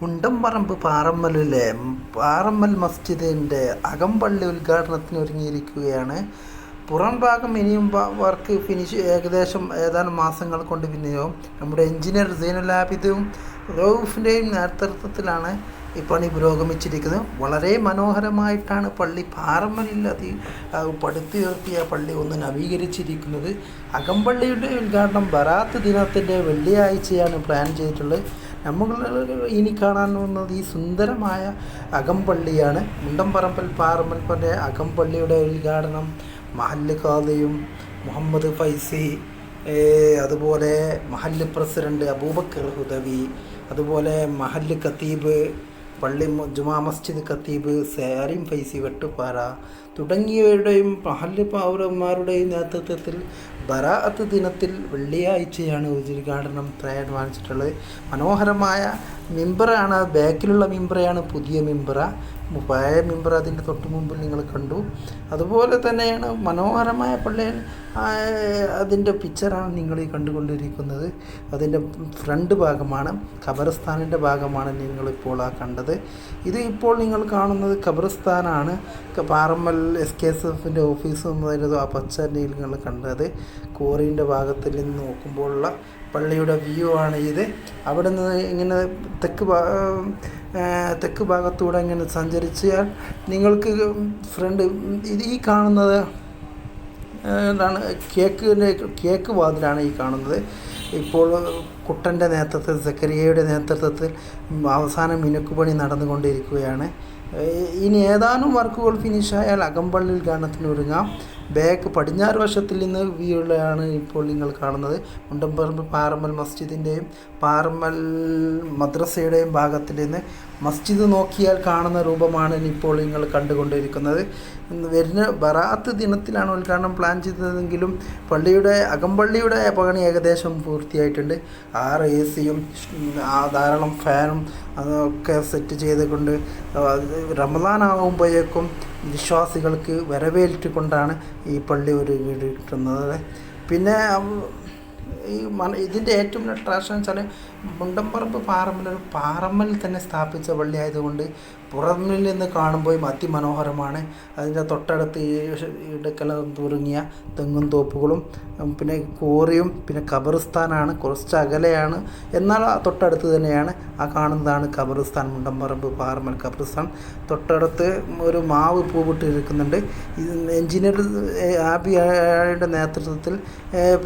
മുണ്ടംപറമ്പ് പാറമ്മലിലെ പാറമ്മൽ മസ്ജിദിന്റെ അകംപള്ളി ഉദ്ഘാടനത്തിന് ഒരുങ്ങിയിരിക്കുകയാണ്. പുറം ഭാഗം ഇനിയും വർക്ക് ഫിനിഷ് ഏകദേശം ഏതാനും മാസങ്ങൾ കൊണ്ട് പിന്നെയും നമ്മുടെ എഞ്ചിനീയർ സീനുലാബിദും റൌഫിന്റെയും നേതൃത്വത്തിലാണ് ഈ പണി പുരോഗമിച്ചിരിക്കുന്നത്. വളരെ മനോഹരമായിട്ടാണ് പള്ളി പാറമ്മലിൽ അതി പടുത്തി പടുത്തുയർത്തിയ പള്ളി ഒന്ന് നവീകരിച്ചിരിക്കുന്നത്. അകംപള്ളിയുടെ ഉദ്ഘാടനം ബറാത്ത് ദിനത്തിന്റെ വെള്ളിയാഴ്ചയാണ് പ്ലാൻ ചെയ്തിട്ടുള്ളത്. നമ്മൾ ഇനി കാണാൻ വന്നത് ഈ സുന്ദരമായ അകംപള്ളിയാണ് മുണ്ടംപറമ്പൽ പാറമ്പൽപ്പന്റെ അകംപള്ളിയുടെ ഉദ്ഘാടനം മഹല്ല് ഖാദിയും മുഹമ്മദ് ഫൈസി അതുപോലെ മഹല്ല് പ്രസിഡന്റ് അബൂബക്കർ ഹുദവി അതുപോലെ മഹല്ല് ഖത്തീബ് പള്ളി ജുമാ മസ്ജിദ് ഖത്തീബ് സാരിം ഫൈസി വെട്ടുപാറ തുടങ്ങിയവരുടെയും മഹല്ല് പൗരന്മാരുടെയും നേതൃത്വത്തിൽ ബറാഅത്ത് ദിനത്തിൽ വെള്ളിയാഴ്ചയാണ് ഉദ്ഘാടനം തീരുമാനിച്ചിട്ടുള്ളത് മനോഹരമായ മിമ്പറാണ് ബാക്കിലുള്ള മിമ്പറയാണ് പുതിയ മിമ്പറ. പഴയ മിമ്പർ അതിന്റെ തൊട്ട് മുമ്പിൽ നിങ്ങൾ കണ്ടു. അതുപോലെ തന്നെയാണ് മനോഹരമായ പള്ളിയിൽ അതിന്റെ പിക്ചറാണ് നിങ്ങൾ ഈ കണ്ടുകൊണ്ടിരിക്കുന്നത്. അതിന്റെ ഫ്രണ്ട് ഭാഗമാണ് ഖബർസ്ഥാനിന്റെ ഭാഗമാണ് നിങ്ങളിപ്പോൾ ആ കണ്ടത്. ഇത് ഇപ്പോൾ നിങ്ങൾ കാണുന്നത് ഖബർസ്ഥാനാണ്. പാറമ്മൽ എസ് കെ എസ് എഫിന്റെ ഓഫീസും എന്നതായിരുന്നു ആ പച്ച നിങ്ങൾ കണ്ടത്. കോറിന്റെ ഭാഗത്തിൽ നിന്ന് നോക്കുമ്പോഴുള്ള പള്ളിയുടെ വ്യൂ ആണ് ഇത്. അവിടെ നിന്ന് ഇങ്ങനെ തെക്ക് തെക്ക് ഭാഗത്തൂടെ ഇങ്ങനെ സഞ്ചരിച്ചാൽ നിങ്ങൾക്ക് ഫ്രണ്ട് ഇത് ഈ കാണുന്നത് എന്താണ് കേക്കിന്റെ കേക്ക് വാതിലാണ് ഈ കാണുന്നത്. ഇപ്പോൾ കുട്ടന്റെ നേതൃത്വത്തിൽ സക്കരിയയുടെ നേതൃത്വത്തിൽ അവസാനം മിനുക്കുപണി നടന്നുകൊണ്ടിരിക്കുകയാണ്. ഇനി ഏതാനും വർക്കുകൾ ഫിനിഷായാൽ അകമ്പള്ളിയിൽ ഗാനത്തിന് ഒരുങ്ങാം. ബാക്ക് പടിഞ്ഞാറ് വശത്തിൽ നിന്ന് വ്യൂ ഉള്ളതാണ് ഇപ്പോൾ നിങ്ങൾ കാണുന്നത്. മുണ്ടമ്പറമ്പ് പാറമ്മൽ മസ്ജിദിന്റെയും പാറമ്മൽ മദ്രസയുടെയും ഭാഗത്തിൽ നിന്ന് മസ്ജിദ് നോക്കിയാൽ കാണുന്ന രൂപമാണ് ഇപ്പോൾ നിങ്ങൾ കണ്ടുകൊണ്ടിരിക്കുന്നത്. വരുന്ന ബറാത്ത് ദിനത്തിലാണ് ഉദ്ഘാടനം പ്ലാൻ ചെയ്തതെങ്കിലും പള്ളിയുടെ അകമ്പള്ളിയുടെ പണി ഏകദേശം പൂർത്തിയായിട്ടുണ്ട്. ആറ് എ സിയും ധാരാളം ഫാനും അതൊക്കെ സെറ്റ് ചെയ്തുകൊണ്ട് റമദാൻ ആകുമ്പോഴേക്കും വിശ്വാസികൾക്ക് വരവേറ്റുകൊണ്ടാണ് ഈ പള്ളി ഒരു വീട് കിട്ടുന്നത് പിന്നെ ഈ മന ഇതിന്റെ ഏറ്റവും വലിയ അട്രാക്ഷൻ വെച്ചാൽ മുണ്ടമ്പറമ്പ് പാറമ്മൽ ഒരു പാറമ്മൽ തന്നെ സ്ഥാപിച്ച പള്ളി ആയതുകൊണ്ട് പുറമിൽ നിന്ന് കാണുമ്പോൾ അതിമനോഹരമാണ്. അതിന്റെ തൊട്ടടുത്ത് ഇടക്കല തുറങ്ങിയ തെങ്ങും തോപ്പുകളും പിന്നെ കോറിയും പിന്നെ ഖബറിസ്ഥാനാണ് കുറച്ച് അകലെയാണ്. എന്നാൽ തൊട്ടടുത്ത് തന്നെയാണ്. ആ കാണുന്നതാണ് ഖബറിസ്ഥാൻ മുണ്ടമ്പറമ്പ് പാറമൽ ഖബറിസ്ഥാൻ തൊട്ടടുത്ത് ഒരു മാവ് പൂവിട്ടിരിക്കുന്നുണ്ട്. ഇത് എഞ്ചിനീയർ ആബിയുടെ നേതൃത്വത്തിൽ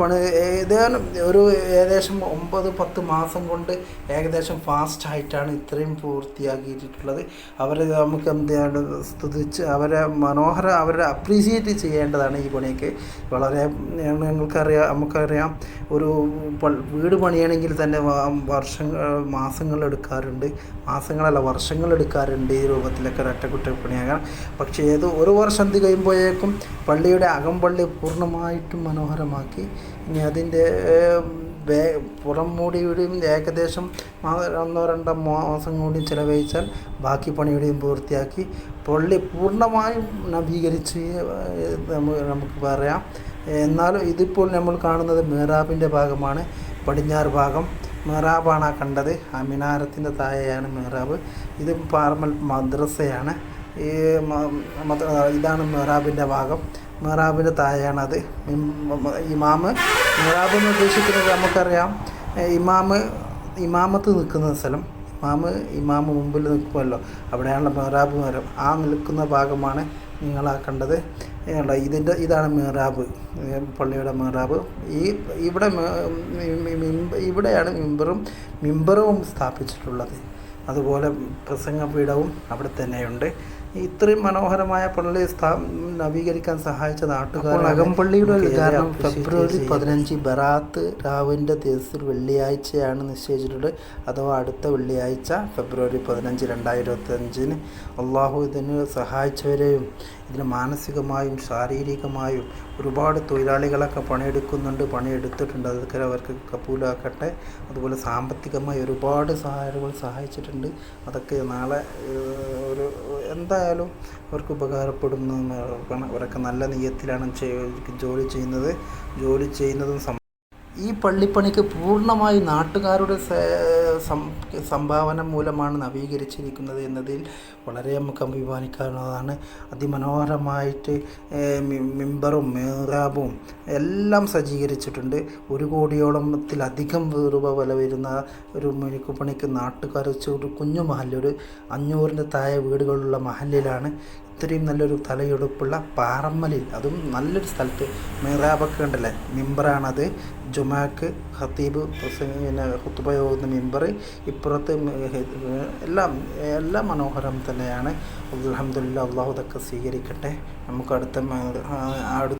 പണി ഏതാനും ഒരു ഏകദേശം ഒമ്പത് പത്ത് മാസം കൊണ്ട് ഏകദേശം ഫാസ്റ്റായിട്ടാണ് ഇത്രയും പൂർത്തിയാക്കിയിട്ടുള്ളത്. അവരെ നമുക്ക് എന്താണ് സ്തുതിച്ച് അവരെ മനോഹര അവരെ അപ്രീസിയേറ്റ് ചെയ്യേണ്ടതാണ് ഈ പണിയൊക്കെ. വളരെ ഞങ്ങൾക്കറിയാം നമുക്കറിയാം ഒരു വീട് പണിയണമെങ്കിൽ തന്നെ വർഷങ്ങൾ മാസങ്ങൾ എടുക്കാറുണ്ട്. മാസങ്ങളല്ല വർഷങ്ങൾ എടുക്കാറുണ്ട് ഈ രൂപത്തിലൊക്കെ ഒരറ്റകുറ്റപ്പണിയാകാൻ. പക്ഷേ ഏത് ഒരു വർഷം കഴിയുമ്പോഴേക്കും പള്ളിയുടെ അകംപള്ളി പൂർണമായിട്ടും മനോഹരമാക്കി. ഇനി അതിന്റെ പുറം മൂടിയുടെയും ഏകദേശം ഒന്നോ രണ്ടോ മാസം കൂടി ചിലവഴിച്ചാൽ ബാക്കി പണിയുടെയും പൂർത്തിയാക്കി പള്ളി പൂർണമായും നവീകരിച്ച് നമുക്ക് പറയാം. എന്നാലും ഇതിപ്പോൾ നമ്മൾ കാണുന്നത് മേറാബിന്റെ ഭാഗമാണ് പടിഞ്ഞാറ് ഭാഗം. മെഹ്റാബാണ് ആ കണ്ടത്. ആ മിനാരത്തിന്റെ താഴെയാണ് മെഹ്റാബ്. ഇത് പാർമൽ മദ്രസയാണ്. ഈ ഇതാണ് മെഹ്റാബിന്റെ ഭാഗം. മെഹ്റാബിന്റെ താഴെയാണത്. ഇമാമ്. മെഹ്റാബ് എന്ന് ഉദ്ദേശിക്കുന്നത് നമുക്കറിയാം ഇമാമ് ഇമാമത്ത് നിൽക്കുന്ന സ്ഥലം. ഇമാമ് ഇമാമ് മുമ്പിൽ നിൽക്കുമല്ലോ. അവിടെയാണല്ലോ മെഹ്റാബ് മരം. ആ നിൽക്കുന്ന ഭാഗമാണ് നിങ്ങളാക്കേണ്ടത് കണ്ടോ? ഇതിന്റെ ഇതാണ് മെഹ്റാബ് ഏ, പള്ളിയുടെ മെഹ്റാബ് ഈ ഇവിടെ ഇവിടെയാണ് മിമ്പറും മിമ്പറും സ്ഥാപിച്ചിട്ടുള്ളത്. അതുപോലെ പ്രസംഗപീഠവും അവിടെ തന്നെയുണ്ട്. ഇത്രയും മനോഹരമായ പള്ളി സ്ഥാ നവീകരിക്കാൻ സഹായിച്ച നാട്ടുകാർ അകമ്പള്ളിയുടെ കാരണം ഫെബ്രുവരി പതിനഞ്ച് ബറാത്ത് രാവിന്റെ ദിവസത്തിൽ വെള്ളിയാഴ്ചയാണ് നിശ്ചയിച്ചിട്ടുള്ളത്. അഥവാ അടുത്ത വെള്ളിയാഴ്ച ഫെബ്രുവരി പതിനഞ്ച് രണ്ടായിരത്തി അഞ്ചിന് അള്ളാഹു ഇതിന് സഹായിച്ചവരെയും ഇതിന് മാനസികമായും ശാരീരികമായും ഒരുപാട് തൊഴിലാളികളൊക്കെ പണിയെടുക്കുന്നുണ്ട് പണിയെടുത്തിട്ടുണ്ട്. അതൊക്കെ അവർക്ക് കപ്പൂലാക്കട്ടെ അതുപോലെ സാമ്പത്തികമായി ഒരുപാട് സഹായങ്ങൾ സഹായിച്ചിട്ടുണ്ട്. അതൊക്കെ നാളെ ഒരു ഒരു എന്തായാലും അവർക്ക് ഉപകാരപ്പെടുന്നു അവരൊക്കെ നല്ല നീയത്തിലാണ് ജോലി ചെയ്യുന്നത്. ജോലി ചെയ്യുന്നതും ഈ പള്ളിപ്പണിക്ക് പൂർണമായി നാട്ടുകാരുടെ സംഭാവന മൂലമാണ് നവീകരിച്ചിരിക്കുന്നത് എന്നതിൽ വളരെ നമുക്ക് അഭിമാനിക്കാവുന്നതാണ്. അതിമനോഹരമായിട്ട് മെമ്പറും മേറാബും എല്ലാം സജ്ജീകരിച്ചിട്ടുണ്ട്. ഒരു കോടിയോളത്തിലധികം രൂപ വില വരുന്ന ഒരു മിനുക്കുപണിക്ക് നാട്ടുകാർ ഒരു കുഞ്ഞു മഹൽ ഒരു അഞ്ഞൂറിന്റെ താഴെ വീടുകളുള്ള മഹലിലാണ് ഇത്രയും നല്ലൊരു തലയെടുപ്പുള്ള പാറമ്മലിൽ അതും നല്ലൊരു സ്ഥലത്ത്. മിറാബൊക്കെ ഉണ്ടല്ലേ മിമ്പറാണത്. ജുമാക്ക് ഖത്തീബ് പ്രസംഗ പിന്നെ ഹുത്തുബ മിമ്പർ ഇപ്പുറത്ത് എല്ലാം എല്ലാം മനോഹരം തന്നെയാണ്. അലഹമുല്ല അള്ളാഹു ഇതൊക്കെ സ്വീകരിക്കട്ടെ. നമുക്ക് അടുത്ത അടുത്ത